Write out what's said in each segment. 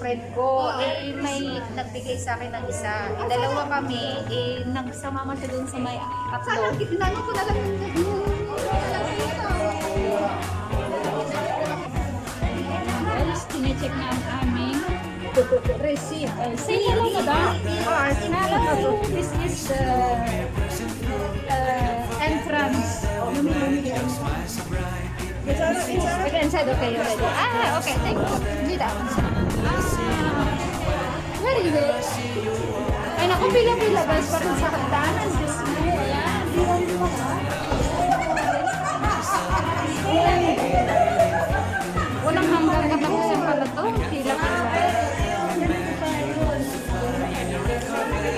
friend ko, eh, may nagbigay sa akin ng isa. Eh, dalawa kami, eh, nagsama siya dun sa may tatlo. Inano ko na lang yung Guys, tinicheck na ang aming receipt. Uh, say hello, madam. Hello, this is the We're inside, okay, already. Ah, okay, thank you. Dito. Ah, where is it? Ay, naku, pila-pila guys, parang sa hagdanan. Diyos mo, ayan. Walang hanggang katapusan pala to. Pila-pila.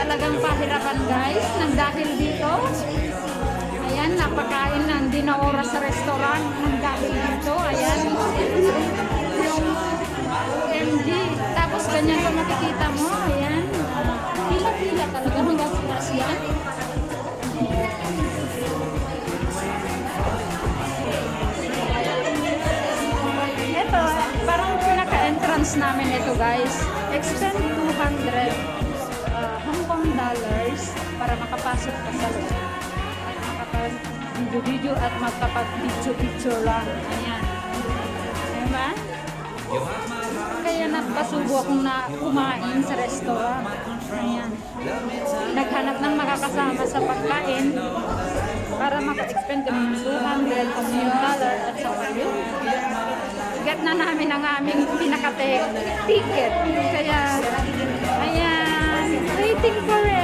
Talagang pahirapan guys, nang dahil dito. Ayan, napakain na, ganyan pa makikita mo, ayan. Pila-pila talaga hanggang sa taas yan. Ito, parang pinaka-entrance namin ito guys. Expend 200 uh, Hong Kong dollars para makapasok ka sa loob. At makapag-video-video at makapag-picture-picture lang. Ayan. Kaya napasubo akong na kumain sa restaurant. Ayan. Naghanap ng makakasama sa pagkain para maka-expend ng 200 Hong Kong dollar at saka yun. Get na namin ang aming pinaka-ticket. Kaya, ayan, waiting pa rin.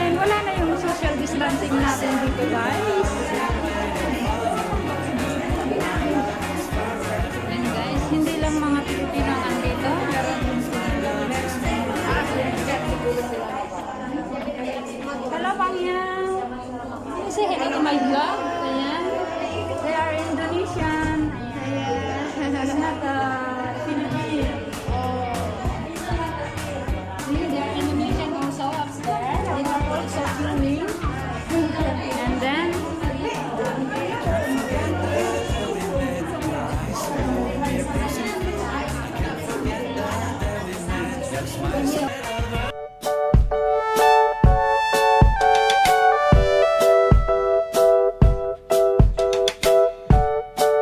oh my god